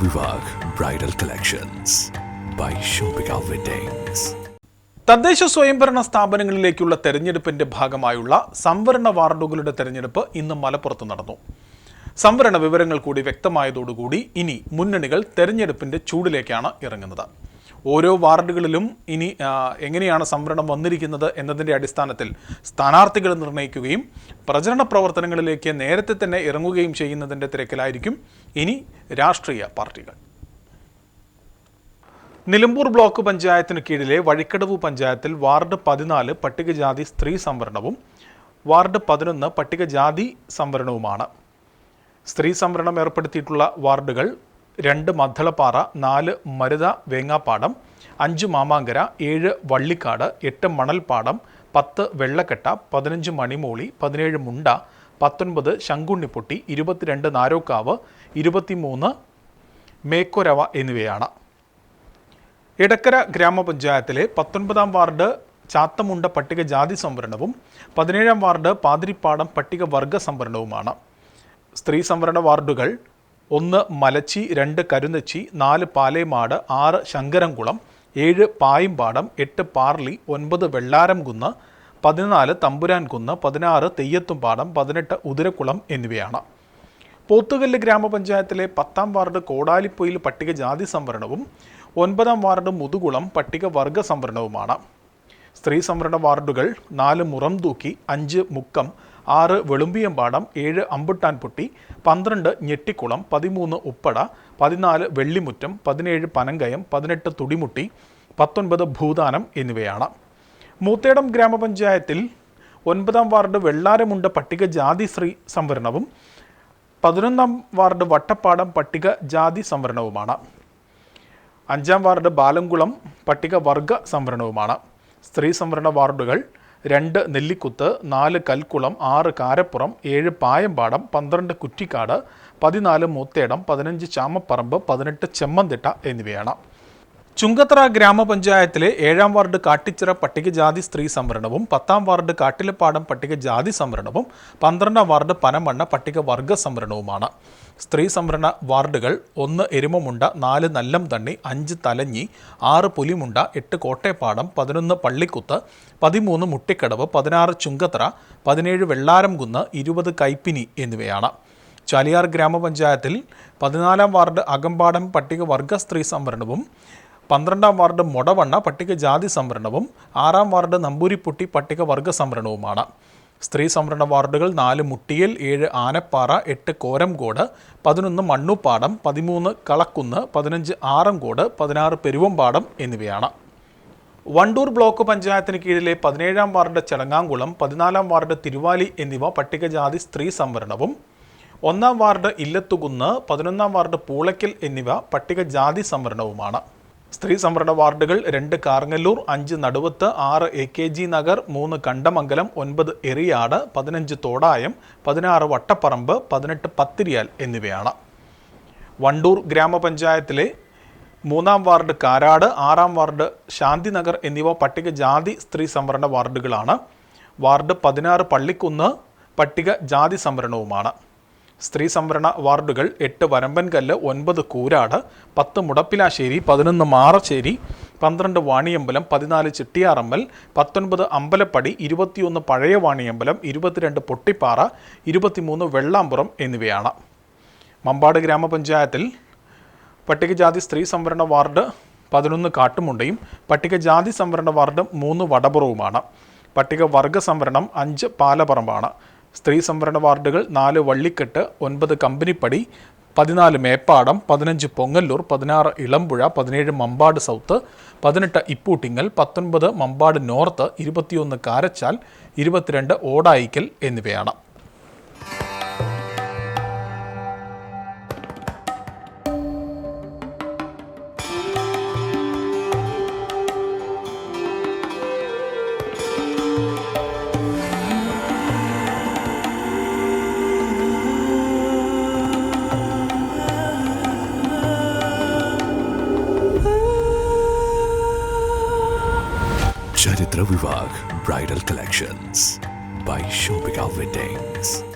Vivah bridal collections by Shoppika weddings തദ്ദേശ സ്വയംഭരണ സ്ഥാപനങ്ങളിലേക്കുള്ള തെരഞ്ഞെടുപ്പിന്റെ ഭാഗമായുള്ള സംവരണ വാർഡുകളുടെ തെരഞ്ഞെടുപ്പ് ഇന്ന് മലപ്പുറത്ത് നടന്നു. സംവരണ വിവരങ്ങൾ കൂടി വ്യക്തമായതോടുകൂടി ഇനി മുന്നണികൾ തെരഞ്ഞെടുപ്പിന്റെ ചൂടിലേക്കാണ് ഇറങ്ങുന്നത്. ഓരോ വാർഡുകളിലും ഇനി എങ്ങനെയാണ് സംവരണം വന്നിരിക്കുന്നത് എന്നതിന്റെ അടിസ്ഥാനത്തിൽ സ്ഥാനാർത്ഥികൾ നിർണയിക്കുകയും പ്രചരണ പ്രവർത്തനങ്ങളിലേക്ക് നേരത്തെ തന്നെ ഇറങ്ങുകയും ചെയ്യുന്നതിന്റെ തിരക്കിലായിരിക്കും ഇനി രാഷ്ട്രീയ പാർട്ടികൾ. നിലമ്പൂർ ബ്ലോക്ക് പഞ്ചായത്തിന് കീഴിലെ വഴിക്കടവ് പഞ്ചായത്തിൽ വാർഡ് പതിനാല് പട്ടികജാതി സ്ത്രീ സംവരണവും വാർഡ് പതിനൊന്ന് പട്ടികജാതി സംവരണവുമാണ്. സ്ത്രീ സംവരണം ഏർപ്പെടുത്തിയിട്ടുള്ള വാർഡുകൾ രണ്ട് മദ്ദളപ്പാറ നാല് മരുത വേങ്ങാപ്പാടം അഞ്ച് മാമാങ്കര ഏഴ് വള്ളിക്കാട് എട്ട് മണൽപ്പാടം പത്ത് വെള്ളക്കെട്ട പതിനഞ്ച് മണിമൂളി പതിനേഴ് മുണ്ട പത്തൊൻപത് ശങ്കുണ്ണിപ്പൊട്ടി ഇരുപത്തിരണ്ട് നാരോക്കാവ് ഇരുപത്തിമൂന്ന് മേക്കൊരവ എന്നിവയാണ്. ഇടക്കര ഗ്രാമപഞ്ചായത്തിലെ പത്തൊൻപതാം വാർഡ് ചാത്തമുണ്ട പട്ടികജാതി സംവരണവും പതിനേഴാം വാർഡ് പാതിരിപ്പാടം പട്ടികവർഗ സംവരണവുമാണ്. സ്ത്രീ സംവരണ വാർഡുകൾ ഒന്ന് മലച്ചി രണ്ട് കരുന്നച്ചി നാല് പാലേമാട് ആറ് ശങ്കരംകുളം ഏഴ് പായിമ്പാടം എട്ട് പാർലി ഒൻപത് വെള്ളാരംകുന്ന് പതിനാല് തമ്പുരാൻകുന്ന് പതിനാറ് തെയ്യത്തുംപാടം പതിനെട്ട് ഉതിരക്കുളം എന്നിവയാണ്. പോത്തുകല്ല് ഗ്രാമപഞ്ചായത്തിലെ പത്താം വാർഡ് കോടാലിപ്പൊയിൽ പട്ടികജാതി സംവരണവും ഒൻപതാം വാർഡ് മുതുകുളം പട്ടികവർഗ സംവരണവുമാണ്. സ്ത്രീ സംവരണ വാർഡുകൾ നാല് മുറം തൂക്കി അഞ്ച് മുക്കം ആറ് വെളുമ്പിയമ്പാടം ഏഴ് അമ്പുട്ടാൻപുട്ടി പന്ത്രണ്ട് ഞെട്ടിക്കുളം പതിമൂന്ന് ഉപ്പട പതിനാല് വെള്ളിമുറ്റം പതിനേഴ് പനങ്കയം പതിനെട്ട് തുടിമുട്ടി പത്തൊൻപത് ഭൂദാനം എന്നിവയാണ്. മൂത്തേടം ഗ്രാമപഞ്ചായത്തിൽ ഒൻപതാം വാർഡ് വെള്ളാരമുണ്ട് പട്ടികജാതി സ്ത്രീ സംവരണവും പതിനൊന്നാം വാർഡ് വട്ടപ്പാടം പട്ടിക ജാതി സംവരണവുമാണ്. അഞ്ചാം വാർഡ് ബാലംകുളം പട്ടിക വർഗ സംവരണവുമാണ്. സ്ത്രീ സംവരണ വാർഡുകൾ രണ്ട് നെല്ലിക്കുത്ത് നാല് കൽക്കുളം ആറ് കാരപ്പുറം ഏഴ് പായമ്പാടം പന്ത്രണ്ട് കുറ്റിക്കാട് പതിനാല് മൂത്തേടം പതിനഞ്ച് ചാമപ്പറമ്പ് പതിനെട്ട് ചെമ്മന്തിട്ട എന്നിവയാണ്. ചുങ്കത്തറ ഗ്രാമപഞ്ചായത്തിലെ ഏഴാം വാർഡ് കാട്ടിച്ചിറ പട്ടികജാതി സ്ത്രീ സംവരണവും പത്താം വാർഡ് കാട്ടിലപ്പാടം പട്ടികജാതി സംവരണവും പന്ത്രണ്ടാം വാർഡ് പനമണ്ണ പട്ടികവർഗ സംവരണവുമാണ്. സ്ത്രീ സംവരണ വാർഡുകൾ ഒന്ന് എരുമമുണ്ട നാല് നല്ലം തണ്ണി അഞ്ച് തലഞ്ഞി ആറ് പുലിമുണ്ട എട്ട് കോട്ടയപ്പാടം പതിനൊന്ന് പള്ളിക്കുത്ത് പതിമൂന്ന് മുട്ടിക്കടവ് പതിനാറ് ചുങ്കത്തറ പതിനേഴ് വെള്ളാരംകുന്ന് ഇരുപത് കൈപ്പിനി എന്നിവയാണ്. ചാലിയാർ ഗ്രാമപഞ്ചായത്തിൽ പതിനാലാം വാർഡ് അകമ്പാടം പട്ടികവർഗ സ്ത്രീ സംവരണവും പന്ത്രണ്ടാം വാർഡ് മൊടവണ്ണ പട്ടികജാതി സംവരണവും ആറാം വാർഡ് നമ്പൂരിപ്പുട്ടി പട്ടികവർഗ സംവരണവുമാണ്. സ്ത്രീ സംവരണ വാർഡുകൾ നാല് മുട്ടിയൽ ഏഴ് ആനപ്പാറ എട്ട് കോരംകോട് പതിനൊന്ന് മണ്ണുപ്പാടം പതിമൂന്ന് കളക്കുന്ന് പതിനഞ്ച് ആറംകോട് പതിനാറ് പെരുവമ്പാടം എന്നിവയാണ്. വണ്ടൂർ ബ്ലോക്ക് പഞ്ചായത്തിന് കീഴിലെ പതിനേഴാം വാർഡ് ചടങ്ങാംകുളം പതിനാലാം വാർഡ് തിരുവാലി എന്നിവ പട്ടികജാതി സ്ത്രീ സംവരണവും ഒന്നാം വാർഡ് ഇല്ലത്തുകുന്ന് പതിനൊന്നാം വാർഡ് പൂളയ്ക്കൽ എന്നിവ പട്ടികജാതി സംവരണവുമാണ്. സ്ത്രീ സംവരണ വാർഡുകൾ രണ്ട് കാർങ്ങല്ലൂർ അഞ്ച് നടുവത്ത് ആറ് എ കെ ജി നഗർ മൂന്ന് കണ്ടമംഗലം ഒൻപത് എറിയാട് പതിനഞ്ച് തോടായം പതിനാറ് വട്ടപ്പറമ്പ് പതിനെട്ട് പത്തിരിയാൽ എന്നിവയാണ്. വണ്ടൂർ ഗ്രാമപഞ്ചായത്തിലെ മൂന്നാം വാർഡ് കാരാട് ആറാം വാർഡ് ശാന്തിനഗർ എന്നിവ പട്ടികജാതി സ്ത്രീ സംവരണ വാർഡുകളാണ്. വാർഡ് പതിനാറ് പള്ളിക്കുന്ന് പട്ടിക ജാതി സംവരണവുമാണ്. സ്ത്രീ സംവരണ വാർഡുകൾ എട്ട് വരമ്പൻകല്ല് ഒൻപത് കൂരാട് പത്ത് മുടപ്പിലാശ്ശേരി പതിനൊന്ന് മാറശ്ശേരി പന്ത്രണ്ട് വാണിയമ്പലം പതിനാല് ചിട്ടിയാറമ്മൽ പത്തൊൻപത് അമ്പലപ്പടി ഇരുപത്തിയൊന്ന് പഴയ വാണിയമ്പലം ഇരുപത്തിരണ്ട് പൊട്ടിപ്പാറ ഇരുപത്തിമൂന്ന് വെള്ളാമ്പുറം എന്നിവയാണ്. മമ്പാട് ഗ്രാമപഞ്ചായത്തിൽ പട്ടികജാതി സ്ത്രീ സംവരണ വാർഡ് പതിനൊന്ന് കാട്ടുമുണ്ടയും പട്ടികജാതി സംവരണ വാർഡ് മൂന്ന് വടപുറവുമാണ്. പട്ടിക വർഗ സംവരണം അഞ്ച് പാലപ്പറമ്പാണ് സ്ത്രീ സംവരണ വാർഡുകൾ നാല് വള്ളിക്കെട്ട് ഒൻപത് കമ്പനിപ്പടി പതിനാല് മേപ്പാടം പതിനഞ്ച് പൊങ്ങല്ലൂർ പതിനാറ് ഇളമ്പുഴ പതിനേഴ് മമ്പാട് സൗത്ത് പതിനെട്ട് ഇപ്പൂട്ടിങ്ങൽ പത്തൊൻപത് മമ്പാട് നോർത്ത് ഇരുപത്തിയൊന്ന് കാരച്ചാൽ ഇരുപത്തിരണ്ട് ഓടായിക്കൽ എന്നിവയാണ്. ചരിത്ര Vivah bridal collections by Shoppika weddings